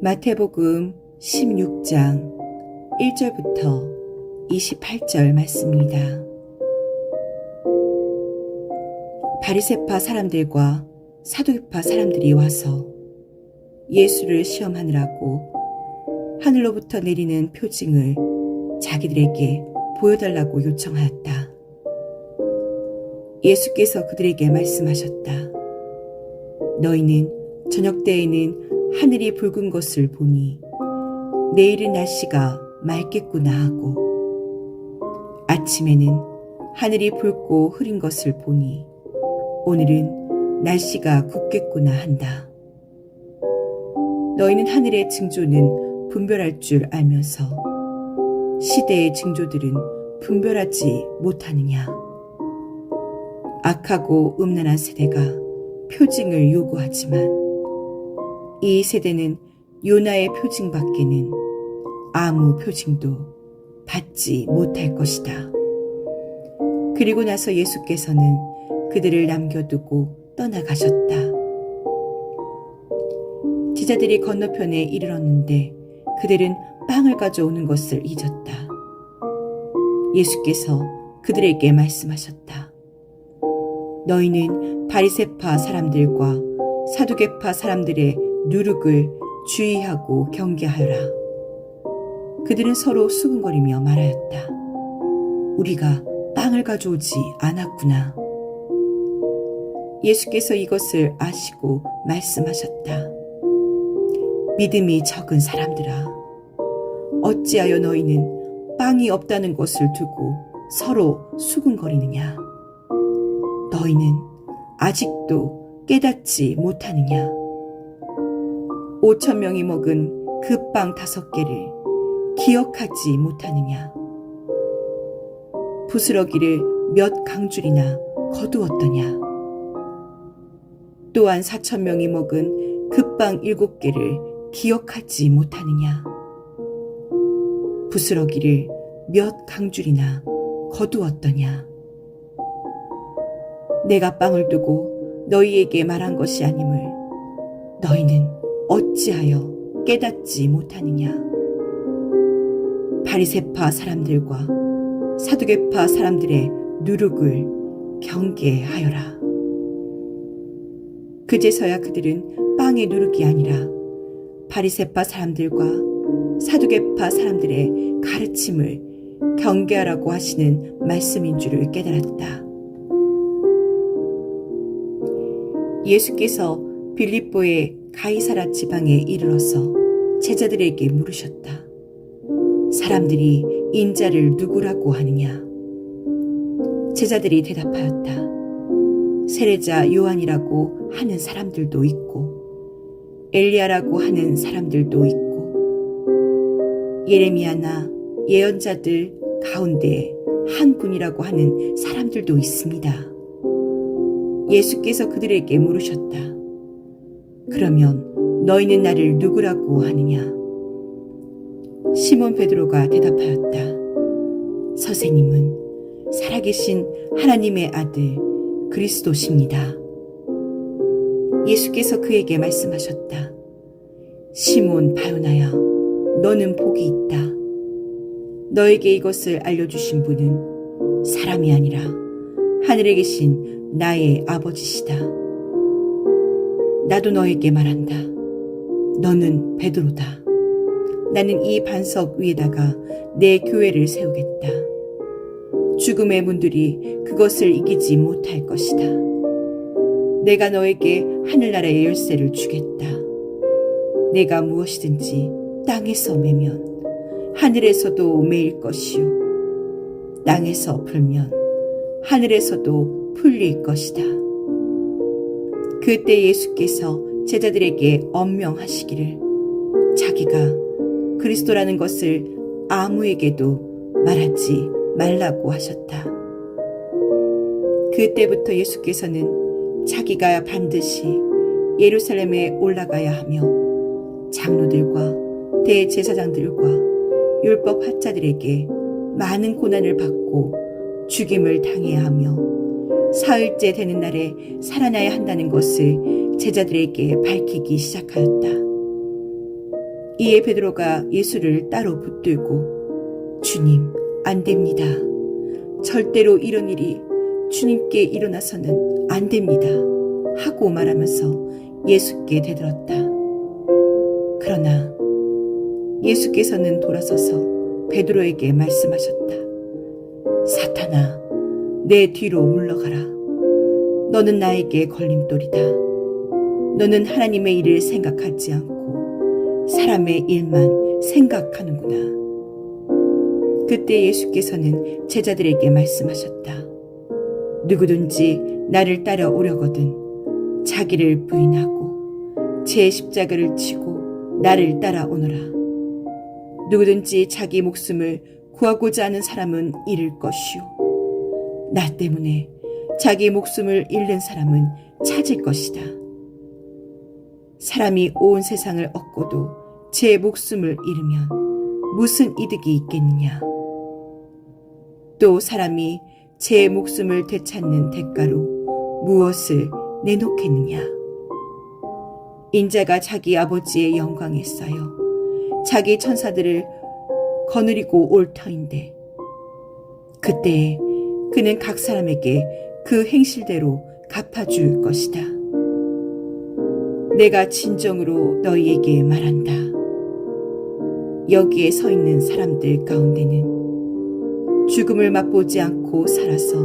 마태복음 16장 1절부터 28절 말씀입니다. 바리세파 사람들과 사두개파 사람들이 와서 예수를 시험하느라고 하늘로부터 내리는 표징을 자기들에게 보여달라고 요청하였다. 예수께서 그들에게 말씀하셨다. 너희는 저녁 때에는 하늘이 붉은 것을 보니 내일은 날씨가 맑겠구나 하고 아침에는 하늘이 붉고 흐린 것을 보니 오늘은 날씨가 굳겠구나 한다. 너희는 하늘의 징조는 분별할 줄 알면서 시대의 징조들은 분별하지 못하느냐. 악하고 음란한 세대가 표징을 요구하지만 이 세대는 요나의 표징 밖에는 아무 표징도 받지 못할 것이다. 그리고 나서 예수께서는 그들을 남겨두고 떠나가셨다. 제자들이 건너편에 이르렀는데 그들은 빵을 가져오는 것을 잊었다. 예수께서 그들에게 말씀하셨다. 너희는 바리세파 사람들과 사두개파 사람들의 누룩을 주의하고 경계하여라. 그들은 서로 수근거리며 말하였다. 우리가 빵을 가져오지 않았구나. 예수께서 이것을 아시고 말씀하셨다. 믿음이 적은 사람들아, 어찌하여 너희는 빵이 없다는 것을 두고 서로 수근거리느냐? 너희는 아직도 깨닫지 못하느냐? 오천 명이 먹은 그 빵 다섯 개를 기억하지 못하느냐? 부스러기를 몇 강줄이나 거두었더냐? 또한 사천 명이 먹은 그 빵 일곱 개를 기억하지 못하느냐? 부스러기를 몇 강줄이나 거두었더냐? 내가 빵을 두고 너희에게 말한 것이 아님을 너희는 어찌하여 깨닫지 못하느냐? 바리세파 사람들과 사두개파 사람들의 누룩을 경계하여라. 그제서야 그들은 빵의 누룩이 아니라 바리세파 사람들과 사두개파 사람들의 가르침을 경계하라고 하시는 말씀인 줄을 깨달았다. 예수께서 빌립보의 가이사라 지방에 이르러서 제자들에게 물으셨다. 사람들이 인자를 누구라고 하느냐? 제자들이 대답하였다. 세례자 요한이라고 하는 사람들도 있고, 엘리야라고 하는 사람들도 있고, 예레미야나 예언자들 가운데 한 분이라고 하는 사람들도 있습니다. 예수께서 그들에게 물으셨다. 그러면 너희는 나를 누구라고 하느냐? 시몬 베드로가 대답하였다. 선생님은 살아계신 하나님의 아들 그리스도십니다. 예수께서 그에게 말씀하셨다. 시몬 바요나야, 너는 복이 있다. 너에게 이것을 알려주신 분은 사람이 아니라 하늘에 계신 나의 아버지시다. 나도 너에게 말한다. 너는 베드로다. 나는 이 반석 위에다가 내 교회를 세우겠다. 죽음의 문들이 그것을 이기지 못할 것이다. 내가 너에게 하늘나라의 열쇠를 주겠다. 내가 무엇이든지 땅에서 매면 하늘에서도 매일 것이요. 땅에서 풀면 하늘에서도 풀릴 것이다. 그때 예수께서 제자들에게 엄명하시기를 자기가 그리스도라는 것을 아무에게도 말하지 말라고 하셨다. 그때부터 예수께서는 자기가 반드시 예루살렘에 올라가야 하며 장로들과 대제사장들과 율법 학자들에게 많은 고난을 받고 죽임을 당해야 하며 사흘째 되는 날에 살아나야 한다는 것을 제자들에게 밝히기 시작하였다. 이에 베드로가 예수를 따로 붙들고 주님 안 됩니다. 절대로 이런 일이 주님께 일어나서는 안 됩니다. 하고 말하면서 예수께 대들었다. 그러나 예수께서는 돌아서서 베드로에게 말씀하셨다. 내 뒤로 물러가라. 너는 나에게 걸림돌이다. 너는 하나님의 일을 생각하지 않고 사람의 일만 생각하는구나. 그때 예수께서는 제자들에게 말씀하셨다. 누구든지 나를 따라오려거든 자기를 부인하고 제 십자가를 지고 나를 따라오너라. 누구든지 자기 목숨을 구하고자 하는 사람은 잃을 것이요. 나 때문에 자기 목숨을 잃는 사람은 찾을 것이다. 사람이 온 세상을 얻고도 제 목숨을 잃으면 무슨 이득이 있겠느냐? 또 사람이 제 목숨을 되찾는 대가로 무엇을 내놓겠느냐? 인자가 자기 아버지의 영광에 쌓여 자기 천사들을 거느리고 올 터인데 그때 그는 각 사람에게 그 행실대로 갚아줄 것이다. 내가 진정으로 너희에게 말한다. 여기에 서 있는 사람들 가운데는 죽음을 맛보지 않고 살아서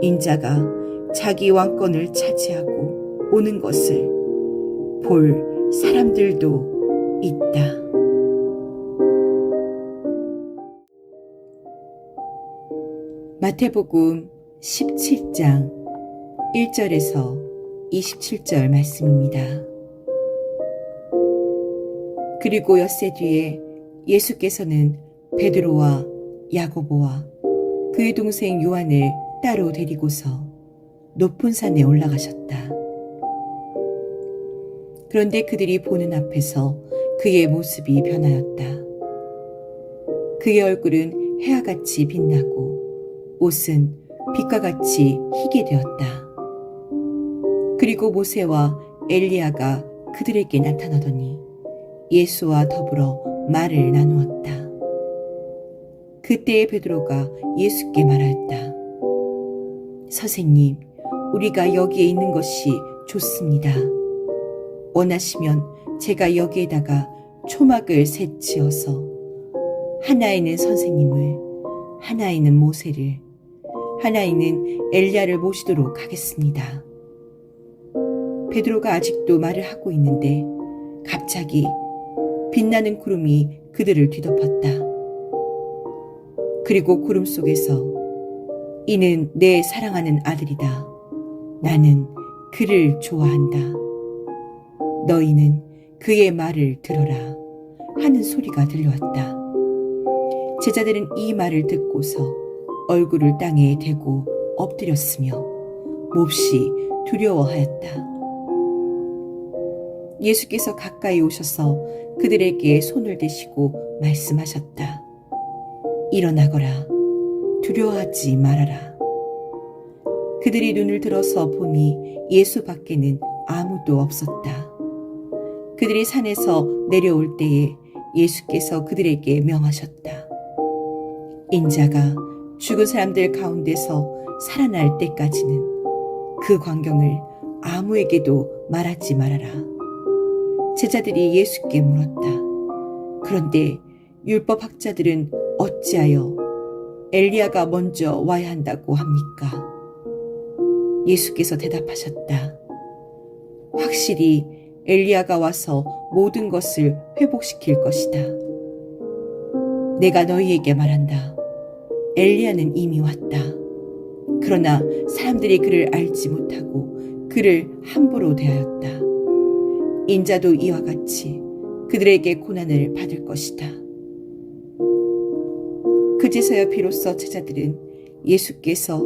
인자가 자기 왕권을 차지하고 오는 것을 볼 사람들도 있다. 마태복음 17장 1절에서 27절 말씀입니다. 그리고 엿새 뒤에 예수께서는 베드로와 야고보와 그의 동생 요한을 따로 데리고서 높은 산에 올라가셨다. 그런데 그들이 보는 앞에서 그의 모습이 변하였다. 그의 얼굴은 해아같이 빛나고 옷은 빛과 같이 희게 되었다. 그리고 모세와 엘리야가 그들에게 나타나더니 예수와 더불어 말을 나누었다. 그때에 베드로가 예수께 말하였다. 선생님, 우리가 여기에 있는 것이 좋습니다. 원하시면 제가 여기에다가 초막을 셋 지어서 하나에는 선생님을, 하나에는 모세를, 하나에는 엘리야를 모시도록 하겠습니다. 베드로가 아직도 말을 하고 있는데 갑자기 빛나는 구름이 그들을 뒤덮었다. 그리고 구름 속에서 이는 내 사랑하는 아들이다. 나는 그를 좋아한다. 너희는 그의 말을 들어라. 하는 소리가 들려왔다. 제자들은 이 말을 듣고서 얼굴을 땅에 대고 엎드렸으며 몹시 두려워하였다. 예수께서 가까이 오셔서 그들에게 손을 대시고 말씀하셨다. 일어나거라. 두려워하지 말아라. 그들이 눈을 들어서 보니 예수 밖에는 아무도 없었다. 그들이 산에서 내려올 때에 예수께서 그들에게 명하셨다. 인자가 죽은 사람들 가운데서 살아날 때까지는 그 광경을 아무에게도 말하지 말아라. 제자들이 예수께 물었다. 그런데 율법 학자들은 어찌하여 엘리야가 먼저 와야 한다고 합니까? 예수께서 대답하셨다. 확실히 엘리야가 와서 모든 것을 회복시킬 것이다. 내가 너희에게 말한다. 엘리야는 이미 왔다. 그러나 사람들이 그를 알지 못하고 그를 함부로 대하였다. 인자도 이와 같이 그들에게 고난을 받을 것이다. 그제서야 비로소 제자들은 예수께서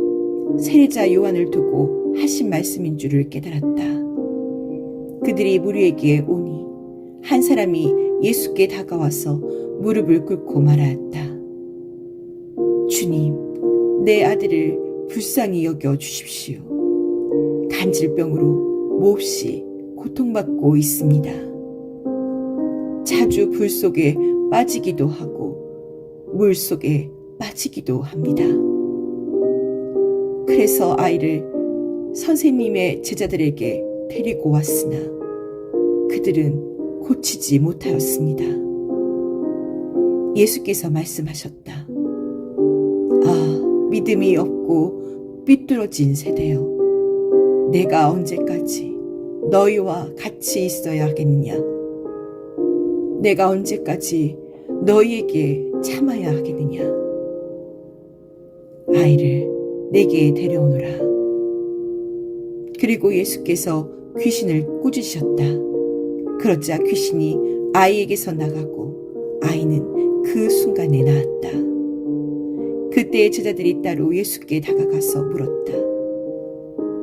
세례자 요한을 두고 하신 말씀인 줄을 깨달았다. 그들이 무리에게 오니 한 사람이 예수께 다가와서 무릎을 꿇고 말하였다. 주님, 내 아들을 불쌍히 여겨 주십시오. 간질병으로 몹시 고통받고 있습니다. 자주 불 속에 빠지기도 하고 물 속에 빠지기도 합니다. 그래서 아이를 선생님의 제자들에게 데리고 왔으나 그들은 고치지 못하였습니다. 예수께서 말씀하셨다. 아, 믿음이 없고 삐뚤어진 세대여. 내가 언제까지 너희와 같이 있어야 하겠느냐? 내가 언제까지 너희에게 참아야 하겠느냐? 아이를 내게 데려오너라. 그리고 예수께서 귀신을 꾸짖으셨다. 그러자 귀신이 아이에게서 나가고 아이는 그 순간에 나았다. 그때 제자들이 따로 예수께 다가가서 물었다.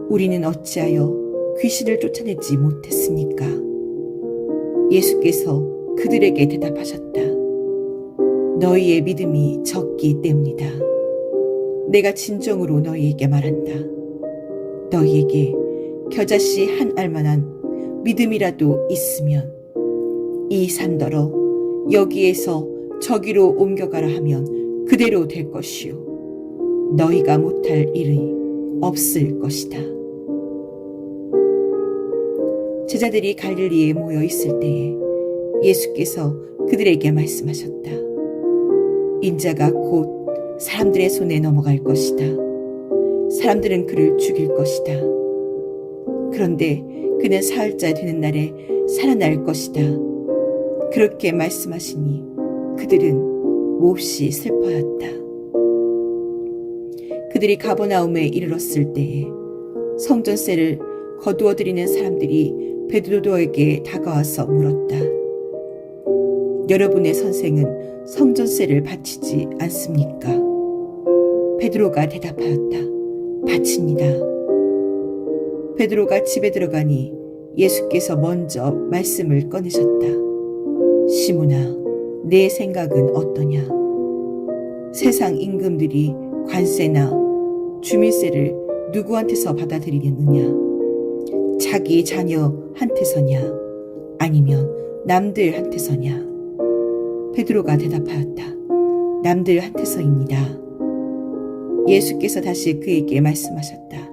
우리는 어찌하여 귀신을 쫓아내지 못했습니까? 예수께서 그들에게 대답하셨다. 너희의 믿음이 적기 때문이다. 내가 진정으로 너희에게 말한다. 너희에게 겨자씨 한 알만한 믿음이라도 있으면 이 산더러 여기에서 저기로 옮겨가라 하면 그대로 될 것이요. 너희가 못할 일이 없을 것이다. 제자들이 갈릴리에 모여 있을 때에 예수께서 그들에게 말씀하셨다. 인자가 곧 사람들의 손에 넘어갈 것이다. 사람들은 그를 죽일 것이다. 그런데 그는 사흘째 되는 날에 살아날 것이다. 그렇게 말씀하시니 그들은 몹시 슬퍼하였다. 그들이 가버나움에 이르렀을 때에 성전세를 거두어 드리는 사람들이 베드로에게 다가와서 물었다. 여러분의 선생은 성전세를 바치지 않습니까? 베드로가 대답하였다. 바칩니다. 베드로가 집에 들어가니 예수께서 먼저 말씀을 꺼내셨다. 시므나, 내 생각은 어떠냐? 세상 임금들이 관세나 주민세를 누구한테서 받아들이겠느냐? 자기 자녀한테서냐? 아니면 남들한테서냐? 베드로가 대답하였다. 남들한테서입니다. 예수께서 다시 그에게 말씀하셨다.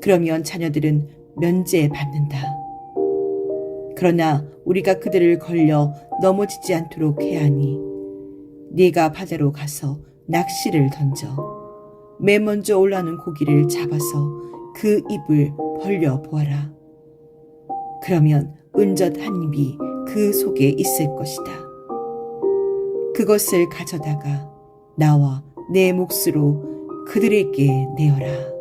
그러면 자녀들은 면제받는다. 그러나 우리가 그들을 걸려 넘어지지 않도록 해야 하니 네가 바다로 가서 낚시를 던져 맨 먼저 올라오는 고기를 잡아서 그 입을 벌려 보아라. 그러면 은젓 한 입이 그 속에 있을 것이다. 그것을 가져다가 나와 내 몫으로 그들에게 내어라.